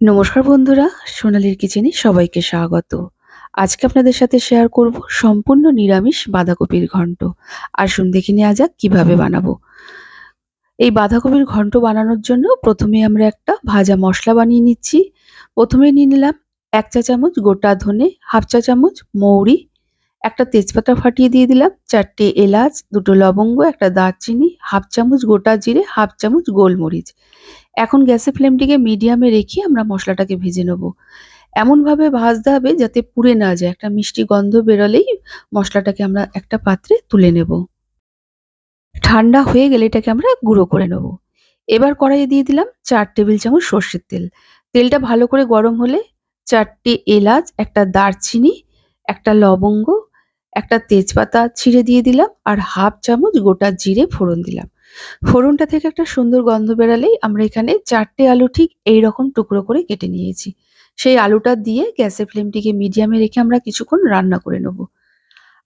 নমস্কার বন্ধুরা, সোনালির কিচেনে সবাইকে স্বাগত। আজকে আপনাদের সাথে শেয়ার করব সম্পূর্ণ নিরামিষ বাঁধাকপির ঘন্ট। আসুন দেখে নেওয়া যাক কীভাবে বানাবো। এই বাঁধাকপির ঘন্ট বানানোর জন্য প্রথমে আমরা একটা ভাজা মশলা বানিয়ে নিচ্ছি। প্রথমে নিয়ে নিলাম এক চা চামচ গোটা ধনে, হাফ চা চামচ মৌরি একটা তেজপাতা ফাটিয়ে দিয়ে দিলাম, চারটে এলাচ, দুটো লবঙ্গ, একটা দারচিনি, হাফ চামচ গোটা জিরে, হাফ চামচ গোলমরিচ। এখন গ্যাসের ফ্লেমটিকে মিডিয়ামে রেখে আমরা মশলাটাকে ভেজে নেব। এমনভাবে ভাজতে হবে যাতে পুড়ে না যায়, একটা মিষ্টি গন্ধ বেরোলেই মশলাটাকে আমরা একটা পাত্রে তুলে নেব। ঠান্ডা হয়ে গেলে এটাকে আমরা গুঁড়ো করে নেব। এবার কড়াইয়ে দিয়ে দিলাম চার টেবিল চামচ সর্ষের তেল। তেলটা ভালো করে গরম হলে চারটে এলাচ, একটা দারচিনি, একটা লবঙ্গ একটা তেজপাতা ছিঁড়ে দিয়ে দিলাম আর হাফ চামচ গোটা জিরে ফোড়ন দিলাম। ফোড়নটা থেকে একটা সুন্দর গন্ধ বেরালেই আমরা এখানে চারটে আলু ঠিক এই রকম টুকরো করে কেটে নিয়েছি। সেই আলুটা দিয়ে গ্যাসের ফ্লেমটিকে মিডিয়ামে রেখে আমরা কিছুক্ষণ রান্না করে নেব।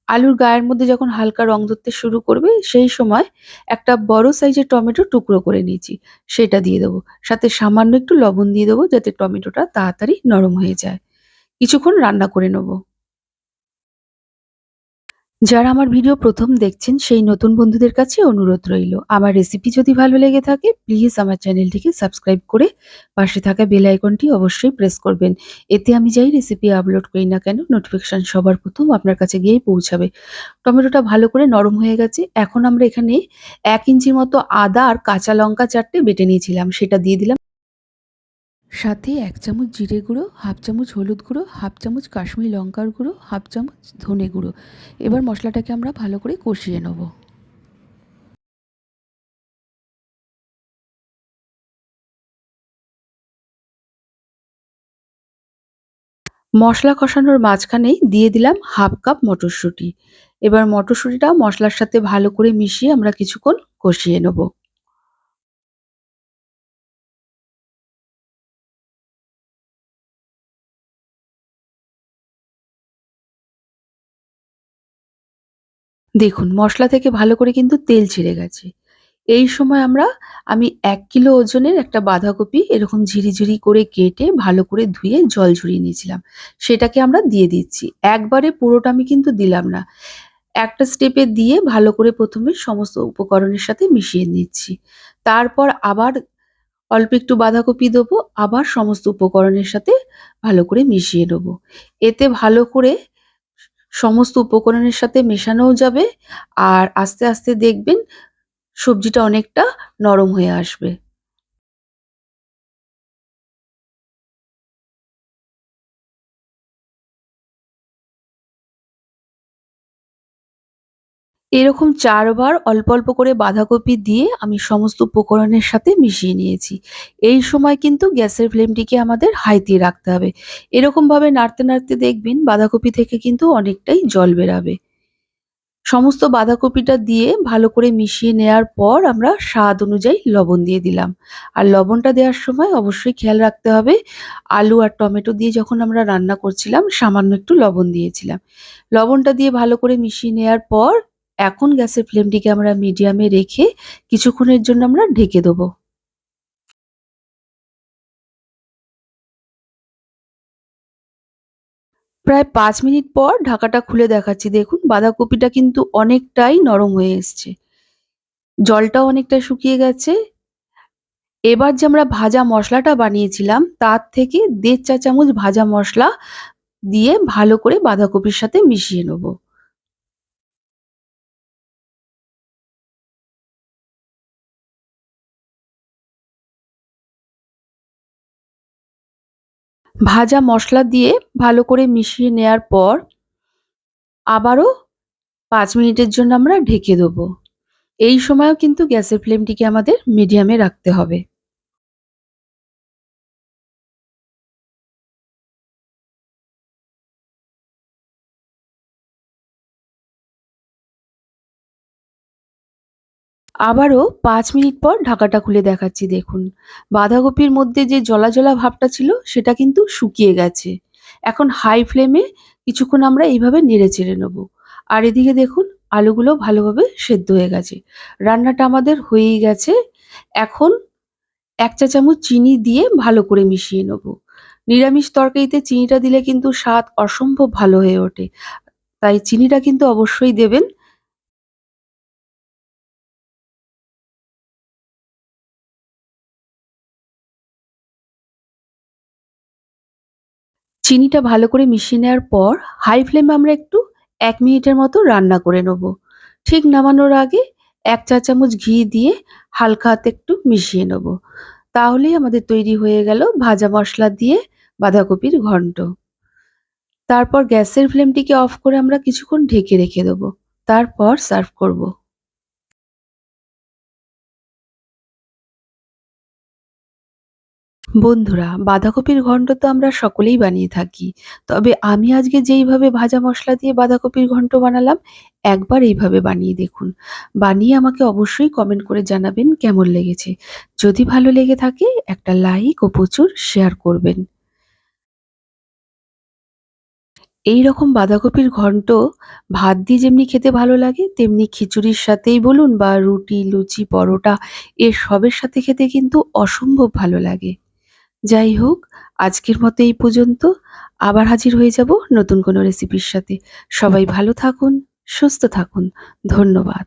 আলুর গায়ের মধ্যে যখন হালকা রং ধরতে শুরু করবে, সেই সময় একটা বড় সাইজের টমেটো টুকরো করে নিয়েছি, সেটা দিয়ে দেবো। সাথে সামান্য একটু লবণ দিয়ে দেবো যাতে টমেটোটা তাড়াতাড়ি নরম হয়ে যায়। কিছুক্ষণ রান্না করে নেব। যারা আমার ভিডিও প্রথম দেখছেন, সেই নতুন বন্ধুদের কাছে অনুরোধ রইল। আমার রেসিপি যদি ভালো লেগে থাকে প্লিজ আমার চ্যানেলটিকে সাবস্ক্রাইব করে পাশে থাকা বেল আইকনটি অবশ্যই প্রেস করবেন। এতে আমি যাই রেসিপি আপলোড করি না কেন নোটিফিকেশান সবার প্রথম আপনার কাছে গিয়েই পৌঁছাবে। টমেটোটা ভালো করে নরম হয়ে গেছে। এখন আমরা এখানে এক ইঞ্চির মতো আদা আর কাঁচা লঙ্কা চারটে বেটে নিয়েছিলাম। সেটা দিয়ে দিলাম। সাথে এক চামচ জিরে গুঁড়ো, হাফ চামচ হলুদ গুঁড়ো, হাফ চামচ কাশ্মীরি লঙ্কার গুঁড়ো, হাফ চামচ ধনে গুঁড়ো। এবার মশলাটাকে আমরা ভালো করে কষিয়ে নেব। মশলা কষানোর মাঝখানেই দিয়ে দিলাম হাফ কাপ মটরশুঁটি। এবার মটরশুঁটিটা মশলার সাথে ভালো করে মিশিয়ে আমরা কিছুক্ষণ কষিয়ে নেব। দেখুন, মশলা থেকে ভালো করে কিন্তু তেল ছেড়ে গেছে। এই সময় আমরা, আমি এক কিলো ওজনের একটা বাঁধাকপি এরকম ঝিরিঝিরি করে কেটে ভালো করে ধুয়ে জল ঝরিয়ে নিয়েছিলাম। সেটাকে আমরা দিয়ে দিচ্ছি। একবারে পুরোটা আমি কিন্তু দিলাম না। একটা স্টেপে দিয়ে ভালো করে প্রথমে সমস্ত উপকরণের সাথে মিশিয়ে নিচ্ছি। তারপর আবার অল্প একটু বাঁধাকপি দেবো, আবার সমস্ত উপকরণের সাথে ভালো করে মিশিয়ে নেব। এতে ভালো করে সমস্ত উপকরণের সাথে মেশানোও যাবে আর আস্তে আস্তে দেখবেন সবজিটা অনেকটা নরম হয়ে আসবে। এরকম চারবার অল্প অল্প করে বাঁধাকপি দিয়ে আমি সমস্ত উপকরণের সাথে মিশিয়ে নিয়েছি। এই সময় কিন্তু গ্যাসের ফ্লেমটিকে আমাদের হাইতে রাখতে হবে। এরকমভাবে নাড়তে নাড়তে দেখবেন বাঁধাকপি থেকে কিন্তু অনেকটাই জল বেরাবে। সমস্ত বাঁধাকপিটা দিয়ে ভালো করে মিশিয়ে নেওয়ার পর আমরা স্বাদ অনুযায়ী লবণ দিয়ে দিলাম। আর লবণটা দেওয়ার সময় অবশ্যই খেয়াল রাখতে হবে, আলু আর টমেটো দিয়ে যখন আমরা রান্না করছিলাম সামান্য একটু লবণ দিয়েছিলাম। লবণটা দিয়ে ভালো করে মিশিয়ে নেওয়ার পর এখন গ্যাসের ফ্লেমটিকে আমরা মিডিয়ামে রেখে কিছুক্ষণের জন্য আমরা ঢেকে দেবো। প্রায় পাঁচ মিনিট পর ঢাকাটা খুলে দেখাচ্ছি। দেখুন, বাঁধাকপিটা কিন্তু অনেকটাই নরম হয়ে এসছে। জলটাও অনেকটা শুকিয়ে গেছে। এবার যে আমরা ভাজা মশলাটা বানিয়েছিলাম, তার থেকে দেড় চা চামচ ভাজা মশলা দিয়ে ভালো করে বাঁধাকপির সাথে মিশিয়ে নেব। ভাজা মশলা দিয়ে ভালো করে মিশিয়ে নেয়ার পর আবারও পাঁচ মিনিটের জন্য আমরা ঢেকে দেবো। এই সময়ও কিন্তু গ্যাসের ফ্লেমটিকে আমাদের মিডিয়ামে রাখতে হবে। আবারও পাঁচ মিনিট পর ঢাকাটা খুলে দেখাচ্ছি, দেখুন। বাঁধাকপির মধ্যে যে জলা জলা ভাবটা ছিল, সেটা কিন্তু শুকিয়ে গেছে। এখন হাই ফ্লেমে কিছুক্ষণ আমরা এইভাবে নেড়ে চেড়ে নেব। আর এদিকে দেখুন, আলুগুলো ভালোভাবে সেদ্ধ হয়ে গেছে। রান্নাটা আমাদের হয়েই গেছে। এখন এক চা চামচ চিনি দিয়ে ভালো করে মিশিয়ে নেব। নিরামিষ তরকারিতে চিনিটা দিলে কিন্তু স্বাদ অসম্ভব ভালো হয়ে ওঠে। তাই চিনিটা কিন্তু অবশ্যই দেবেন। চিনিটা ভালো করে মিশিয়ে নেওয়ার পর হাই ফ্লেমে আমরা একটু এক মিনিটের মতো রান্না করে নেব। ঠিক নামানোর আগে এক চা চামচ ঘি দিয়ে হালকা হাতে একটু মিশিয়ে নেব। তাহলেই আমাদের তৈরি হয়ে গেল ভাজা মশলা দিয়ে বাঁধাকপির ঘন্ট। তারপর গ্যাসের ফ্লেমটিকে অফ করে আমরা কিছুক্ষণ ঢেকে রেখে দেবো। তারপর সার্ভ করব। বন্ধুরা, বাঁধাকপির ঘন্ট তো আমরা সকলেই বানিয়ে থাকি। তবে আমি আজকে যেইভাবে ভাজা মশলা দিয়ে বাঁধাকপির ঘন্ট বানালাম, একবার এইভাবে বানিয়ে দেখুন। বানিয়ে আমাকে অবশ্যই কমেন্ট করে জানাবেন কেমন লেগেছে। যদি ভালো লেগে থাকে, একটা লাইক ও প্রচুর শেয়ার করবেন। এই রকম বাঁধাকপির ঘন্ট ভাত দিয়ে যেমনি খেতে ভালো লাগে, তেমনি খিচুড়ির সাথেই বলুন বা রুটি, লুচি, পরোটা এর সবের সাথে খেতে কিন্তু অসম্ভব ভালো লাগে। যাই হোক, আজকের মতো এই পর্যন্ত। আবার হাজির হয়ে যাব নতুন কোনো রেসিপির সাথে। সবাই ভালো থাকুন, সুস্থ থাকুন। ধন্যবাদ।